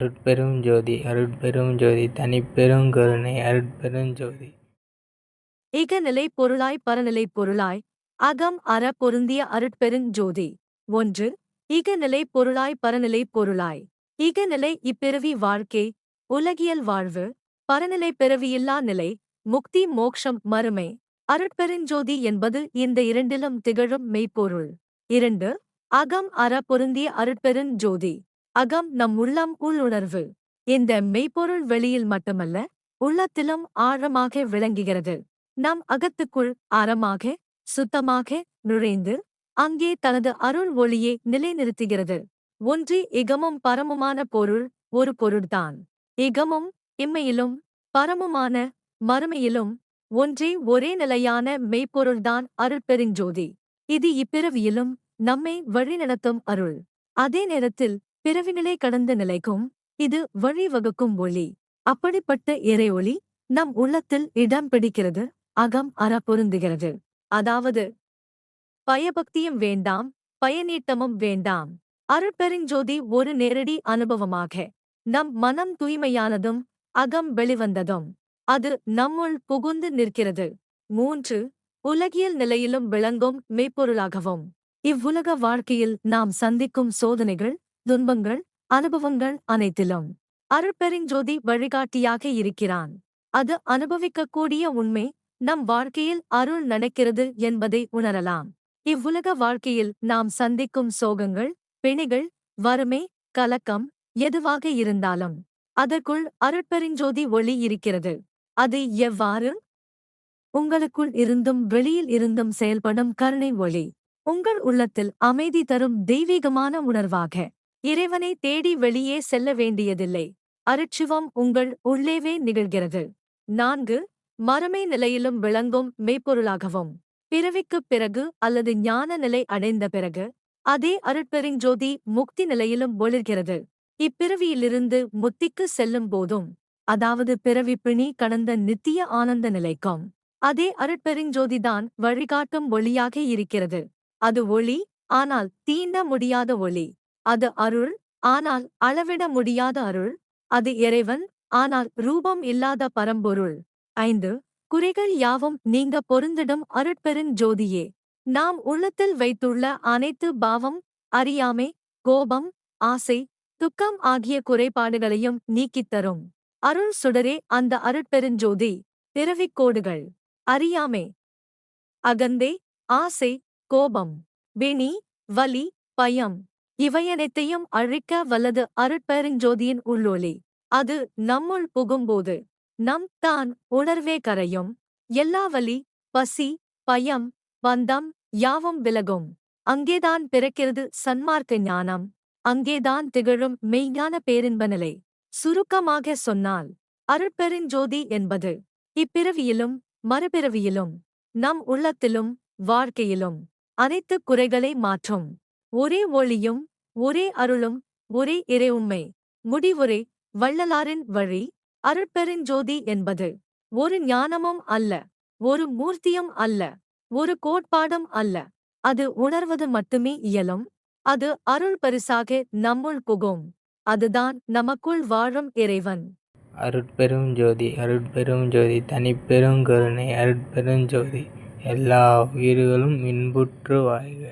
அருட்பெரும் ஜோதி அருட்பெரும் ஜோதி தனிப்பெரும் கருணை அருட்பெரும் ஜோதி. இகநிலை பொருளாய் பரநிலை பொருளாய் அகம் அற பொருந்திய அருட்பெருஞ் ஜோதி. ஒன்று இகநிலை பொருளாய் பரநிலை பொருளாய். இகநிலை இப்பிறவி வாழ்க்கை உலகியல் வாழ்வு பரநிலை பிறவியில்லா நிலை முக்தி மோக்ஷம் மறுமை. அருட்பெருஞ்சோதி என்பது இந்த இரண்டிலும் திகழும் மெய்ப்பொருள். இரண்டு அகம் அற பொருந்திய அருட்பெருஞ்சோதி அகம் நம் உள்ளம் உள்ளுணர்வு இந்த மெய்ப்பொருள் வெளியில் மட்டுமல்ல உள்ளத்திலும் ஆழமாக விளங்குகிறது. நம் அகத்துக்குள் ஆழமாக சுத்தமாக நுழைந்து அங்கே தனது அருள் ஒளியை நிலைநிறுத்துகிறது. ஒன்று இகமும் பரமுமான பொருள் ஒரு பொருள்தான். இகமும் இம்மையிலும் பரமுமான மறுமையிலும் ஒன்றே ஒரே நிலையான மெய்ப்பொருள்தான் அருட்பெருஞ்சோதி. இது இப்பிறவியிலும் நம்மை வழிநடத்தும் அருள். அதே நேரத்தில் பிறவிநிலை கடந்த நிலைக்கும் இது வழிவகுக்கும் ஒளி. அப்படிப்பட்ட இறை ஒளி நம் உள்ளத்தில் இடம் பிடிக்கிறது அகம் அற பொருந்துகிறது. அதாவது பயபக்தியும் வேண்டாம் பயனீட்டமும் வேண்டாம். அருட்பெருஞ்சோதி ஒரு நேரடி அனுபவமாக. நம் மனம் தூய்மையானதும் அகம் வெளிவந்ததும். அது நம்முள் புகுந்து நிற்கிறது. மூன்று உலகியல் நிலையிலும் விளங்கும் மெய்ப்பொருளாகவும். இவ்வுலக வாழ்க்கையில் நாம் சந்திக்கும் சோதனைகள் துன்பங்கள் அனுபவங்கள் அனைத்திலும். அருட்பெருஞ்சோதி வழிகாட்டியாக இருக்கிறான். அது அனுபவிக்கக்கூடிய உண்மை நம் வாழ்க்கையில் அருள் நடக்கிறது என்பதை உணரலாம். இவ்வுலக வாழ்க்கையில் நாம் சந்திக்கும் சோகங்கள் பிணிகள் வறுமை கலக்கம் எதுவாக இருந்தாலும் அதற்குள் அருட்பெருஞ்சோதி ஒளி இருக்கிறது. அது எவ்வாறு? உங்களுக்குள் இருந்தும் வெளியில் இருந்தும் செயல்படும் கருணை ஒளி. உங்கள் உள்ளத்தில் அமைதி தரும் தெய்வீகமான உணர்வாக. இறைவனை தேடி வெளியே செல்ல வேண்டியதில்லை. அருட்சிவம் உங்கள் உள்ளேவே நிகழ்கிறது. நான்கு மறுமை நிலையிலும் விளங்கும் மெய்ப்பொருளாகவும். பிறவிக்குப் பிறகு அல்லது ஞான நிலை அடைந்த பிறகு அதே அருட்பெருஞ்சோதி முக்தி நிலையிலும் ஒளிர்கிறது. இப்பிறவியிலிருந்து முத்திக்கு செல்லும் போதும் அதாவது பிறவி பிணி கடந்த நித்திய ஆனந்த நிலைக்கும் அதே அருட்பெருஞ்சோதிதான் வழிகாட்டும் ஒளியாக இருக்கிறது. அது ஒளி ஆனால் தீண்ட முடியாத ஒளி. அது அருள் ஆனால் அளவிட முடியாத அருள். அது இறைவன் ஆனால் ரூபம் இல்லாத பரம்பொருள். ஐந்து குறைகள் யாவும் நீங்க பொருந்திடும் அருட்பெருஞ் ஜோதியே. நாம் உள்ளத்தில் வைத்துள்ள அனைத்து பாவம் அறியாமை கோபம் ஆசை துக்கம் ஆகிய குறைபாடுகளையும் நீக்கித் தரும். அருள் சுடரே அந்த அருட்பெருஞ்சோதி பிறவிக் கோடுகள். அறியாமை. அகந்தே ஆசை கோபம். வெணி வலி பயம். இவையனைத்தையும் அழிக்க வல்லது அருட்பெருஞ்சோதியின் உள்ளொலி அது நம்முள் புகும்போது நம் தான் உணர்வே கரையும். எல்லா வலி பசி பயம் பந்தம் யாவும் விலகும். அங்கேதான் பிறக்கிறது சன்மார்க்க ஞானம். அங்கேதான் திகழும் மெய்ஞான பேரின்ப நிலை சுருக்கமாக சொன்னால் அருட்பெருஞ்சோதி என்பது இப்பிறவியிலும் மறுபிறவியிலும் நம் உள்ளத்திலும் வாழ்க்கையிலும் அனைத்து குறைகளை மாற்றும். ஒரே ஒளியும் ஒரே அருளும் ஒரே இறையுண்மை முடிவுரை வள்ளலாரின் வழி அருட்பெருஞ்சோதி என்பது. ஒரு ஞானமும் அல்ல ஒரு மூர்த்தியும் அல்ல ஒரு கோட்பாடும் அல்ல. அது உணர்வது மட்டுமே இயலும் அது அருள் பரிசாக நம்முள் புகும். அதுதான் நமக்குள் வாழும் இறைவன். அருட்பெரும் ஜோதி அருட்பெரும் ஜோதி தனிப்பெரும் கருணை அருட்பெரும் ஜோதி. எல்லா உயிர்களும் இன்புற்று வாழ்க.